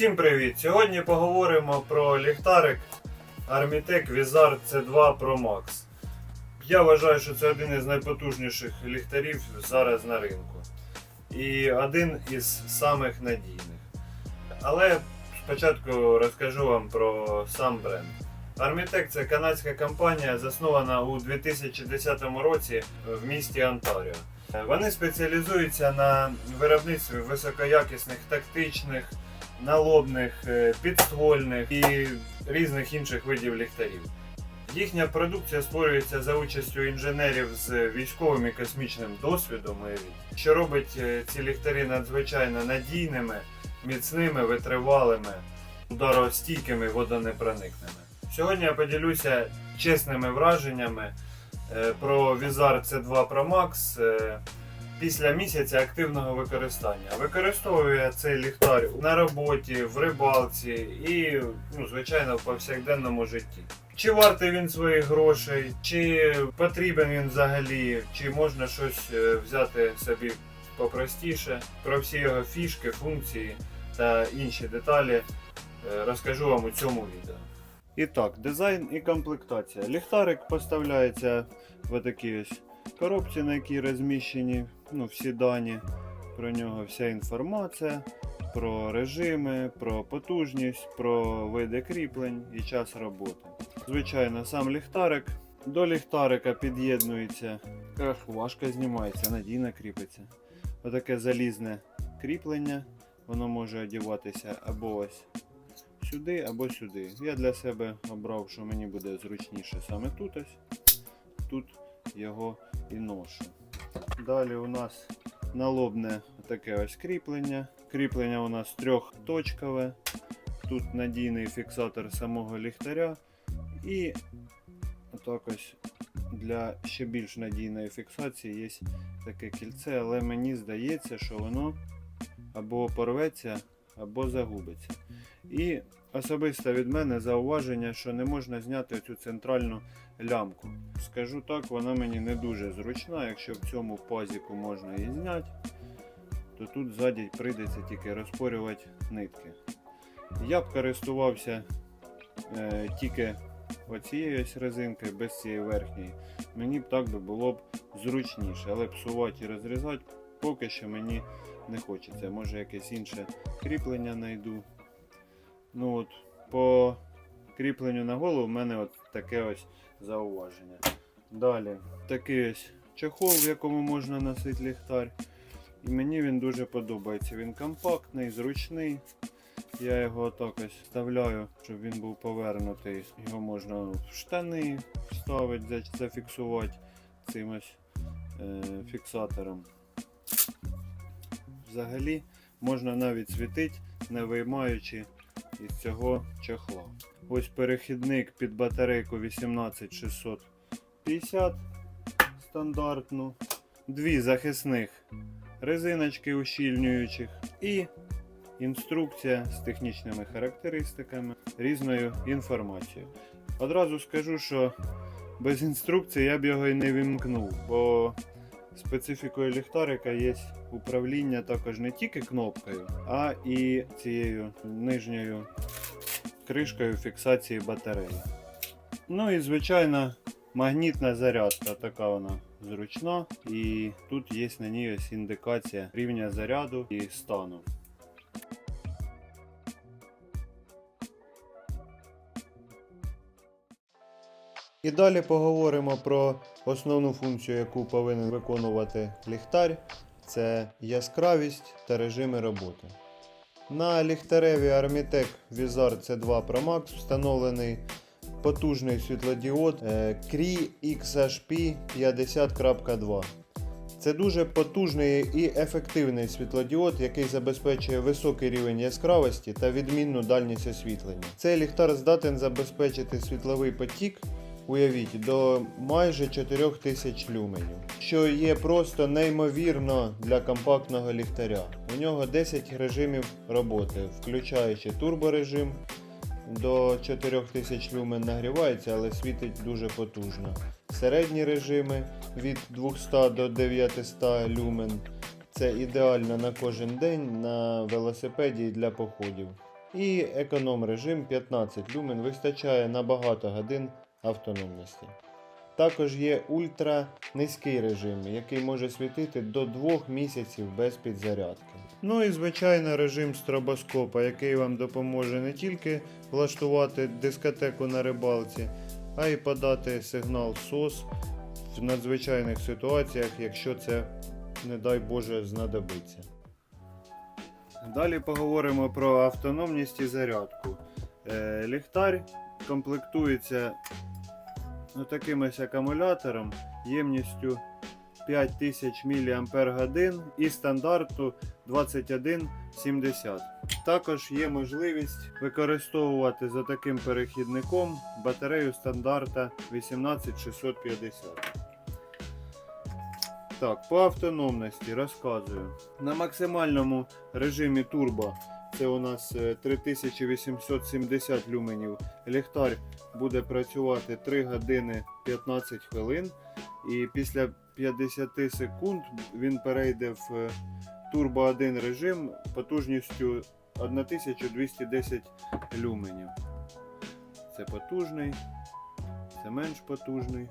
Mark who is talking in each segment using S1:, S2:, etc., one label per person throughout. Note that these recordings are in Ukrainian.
S1: Всім привіт! Сьогодні поговоримо про ліхтарик Armitec Vizar C2 Pro Max. Я вважаю, що це один із найпотужніших ліхтарів зараз на ринку. І один із самих надійних. Але спочатку розкажу вам про сам бренд. Armitec це канадська компанія, заснована у 2010 році в місті Онтаріо. Вони спеціалізуються на виробництві високоякісних тактичних, налобних, е, підствольних і різних інших видів ліхтарів. Їхня продукція створюється за участю інженерів з військовим і космічним досвідом, що робить е, ці ліхтарі надзвичайно надійними, міцними, витривалими, ударостійкими, водонепроникними. Сьогодні я поділюся чесними враженнями е, про Vizar C2 Pro Max е, після місяця активного використання. Використовую я цей ліхтар на роботі, в рибалці і, ну, звичайно, в повсякденному житті. Чи вартий він своїх грошей, чи потрібен він взагалі, чи можна щось е, взяти собі попростіше. Про всі його фішки, функції та інші деталі е, розкажу вам у цьому відео. І так, дизайн і комплектація. Ліхтарик поставляється в такій ось коробці, на якій розміщені ну, всі дані про нього, вся інформація, про режими, про потужність, про види кріплень і час роботи. Звичайно, сам ліхтарик. До ліхтарика під'єднується, важко знімається, надійно кріпиться. Отаке залізне кріплення. Воно може одягатися або ось сюди, або сюди. Я для себе обрав, що мені буде зручніше саме тут ось. Тут його і ношу. Далі у нас налобне таке ось кріплення. Кріплення у нас трьохточкове. Тут надійний фіксатор самого ліхтаря. І отак ось для ще більш надійної фіксації є таке кільце, але мені здається, що воно або порветься, або загубиться. І особисто від мене зауваження, що не можна зняти цю центральну лямку. Скажу так, вона мені не дуже зручна. Якщо в цьому пазіку можна її зняти, то тут ззаді прийдеться тільки розпорювати нитки. Я б користувався е, тільки оцією ось резинкою, без цієї верхньої. Мені б так би було б зручніше, але псувати і розрізати поки що мені не хочеться. Може якесь інше кріплення знайду. Ну от, по кріпленню на голову в мене от таке ось зауваження. Далі такий ось чехол, в якому можна носити ліхтар. І мені він дуже подобається. Він компактний, зручний. Я його отак ось вставляю, щоб він був повернутий. Його можна в штани вставити, зафіксувати цим ось е, фіксатором. Взагалі можна навіть світити, не виймаючи із цього чохла. Ось перехідник під батарейку 18650 стандартну. Дві захисних резиночки ущільнюючих і інструкція з технічними характеристиками, різною інформацією. Одразу скажу, що без інструкції я б його і не вімкнув, бо специфікою ліхтарика є управління також не тільки кнопкою, а і цією нижньою кришкою фіксації батареї. Ну і звичайно магнітна зарядка, така вона зручна. І тут є на ній ось індикація рівня заряду і стану. І далі поговоримо про основну функцію, яку повинен виконувати ліхтар. Це яскравість та режими роботи. На ліхтареві Armitec Vizar C2 Pro Max встановлений потужний світлодіод е, Cree XHP 50.2. Це дуже потужний і ефективний світлодіод, який забезпечує високий рівень яскравості та відмінну дальність освітлення. Цей ліхтар здатен забезпечити світловий потік, уявіть, до майже 4000 люменів, що є просто неймовірно для компактного ліхтаря. У нього 10 режимів роботи, включаючи турборежим. До 4000 люмен нагрівається, але світить дуже потужно. Середні режими від 200 до 900 люмен. Це ідеально на кожен день на велосипеді для походів.
S2: І економ режим 15 люмен вистачає на багато годин автономності. Також є ультра низький режим, який може світити до 2 місяців без підзарядки. Ну і звичайно режим стробоскопа, який вам допоможе не тільки влаштувати дискотеку на рибалці, а й подати сигнал SOS в надзвичайних ситуаціях, якщо це, не дай Боже, знадобиться. Далі поговоримо про автономність і зарядку. Е, ліхтар комплектується ну, таким ось акумулятором ємністю 5000 мАч і стандарту 2170. Також є можливість використовувати за таким перехідником батарею стандарта 18650. Так, по автономності розказую. На максимальному режимі турбо це у нас е, 3870 люменів. Ліхтар буде працювати 3 години 15 хвилин. І після 50 секунд він перейде в е, турбо 1 режим потужністю 1210 люменів. Це потужний, це менш потужний.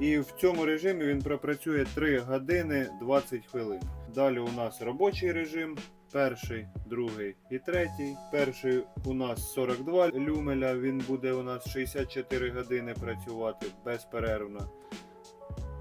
S2: І в цьому режимі він пропрацює 3 години 20 хвилин. Далі у нас робочий режим. Перший, другий і третій. Перший у нас 42 люмеля, він буде у нас 64 години працювати безперервно.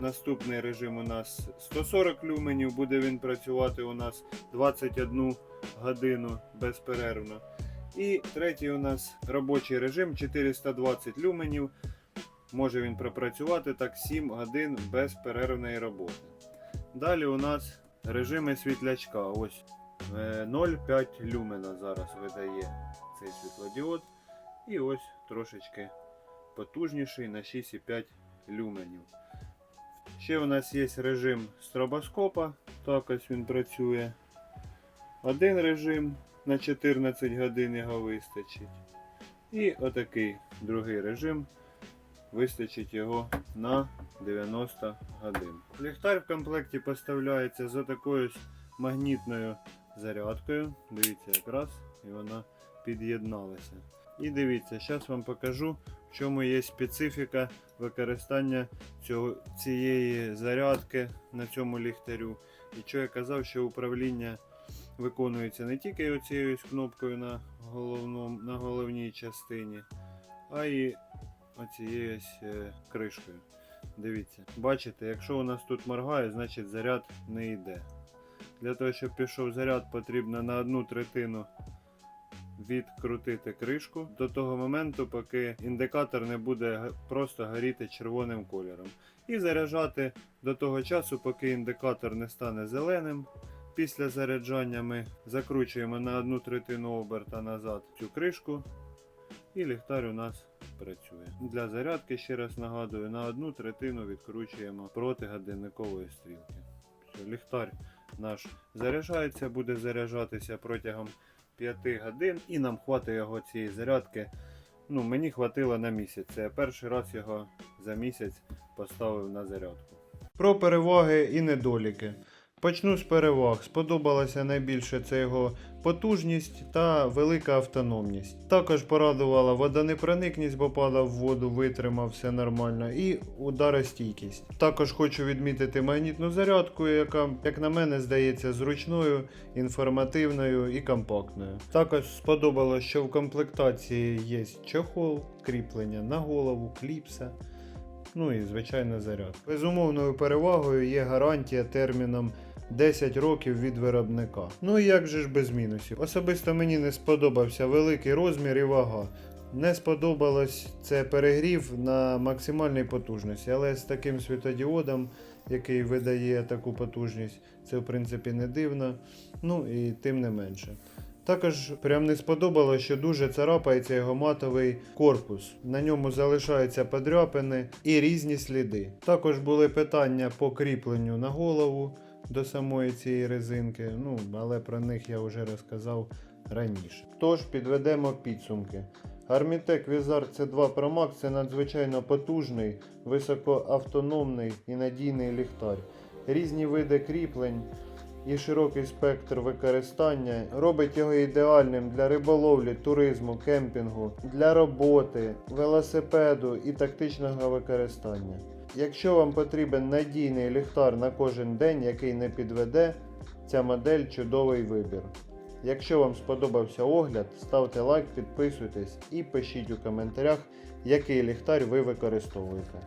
S2: Наступний режим у нас 140 люменів, буде він працювати у нас 21 годину безперервно. І третій у нас робочий режим 420 люменів. Може він пропрацювати так 7 годин без перервної роботи. Далі у нас режими світлячка. Ось 0,5 люмена зараз видає цей світлодіод. І ось трошечки потужніший на 6,5 люменів. Ще у нас є режим стробоскопа. Так ось він працює. Один режим на 14 годин його вистачить. І отакий другий режим вистачить його на 90 годин. Ліхтар в комплекті поставляється за такою магнітною зарядкою. Дивіться, якраз і вона під'єдналася. І дивіться, зараз вам покажу, в чому є специфіка використання цього, цієї зарядки на цьому ліхтарю. І що я казав, що управління виконується не тільки оцією кнопкою на, головному, на головній частині, а й оцією е, кришкою. Дивіться, бачите, якщо у нас тут моргає, значить заряд не йде. Для того, щоб пішов заряд, потрібно на одну третину відкрутити кришку до того моменту, поки індикатор не буде просто горіти червоним кольором. І заряджати до того часу, поки індикатор не стане зеленим. Після заряджання ми закручуємо на одну третину оберта назад цю кришку, і ліхтар у нас працює. Для зарядки, ще раз нагадую, на одну третину відкручуємо проти годинникової стрілки. Ліхтар наш заряджається, буде заряджатися протягом 5 годин, і нам хватить його цієї зарядки. Ну, мені хватило на місяць. Це я перший раз його за місяць поставив на зарядку. Про переваги і недоліки. Почну з переваг. Сподобалося найбільше це його потужність та велика автономність. Також порадувала водонепроникність, бо падав в воду, витримав все нормально, і ударостійкість. Також хочу відмітити магнітну зарядку, яка, як на мене, здається зручною, інформативною і компактною. Також сподобалось, що в комплектації є чохол, кріплення на голову, кліпса. Ну і звичайно заряд. Безумовною перевагою є гарантія терміном 10 років від виробника. Ну і як же ж без мінусів? Особисто мені не сподобався великий розмір і вага. Не сподобалось це перегрів на максимальній потужності, але з таким світодіодом, який видає таку потужність, це в принципі не дивно. Ну і тим не менше. Також прям не сподобалося, що дуже царапається його матовий корпус. На ньому залишаються подряпини і різні сліди. Також були питання по кріпленню на голову до самої цієї резинки, ну але про них я вже розказав раніше. Тож підведемо підсумки. Armitec Vizar C2 Pro Max це надзвичайно потужний, високоавтономний і надійний ліхтар. Різні види кріплень і широкий спектр використання робить його ідеальним для риболовлі, туризму, кемпінгу, для роботи, велосипеду і тактичного використання. Якщо вам потрібен надійний ліхтар на кожен день, який не підведе, ця модель чудовий вибір. Якщо вам сподобався огляд, ставте лайк, підписуйтесь і пишіть у коментарях, який ліхтар ви використовуєте.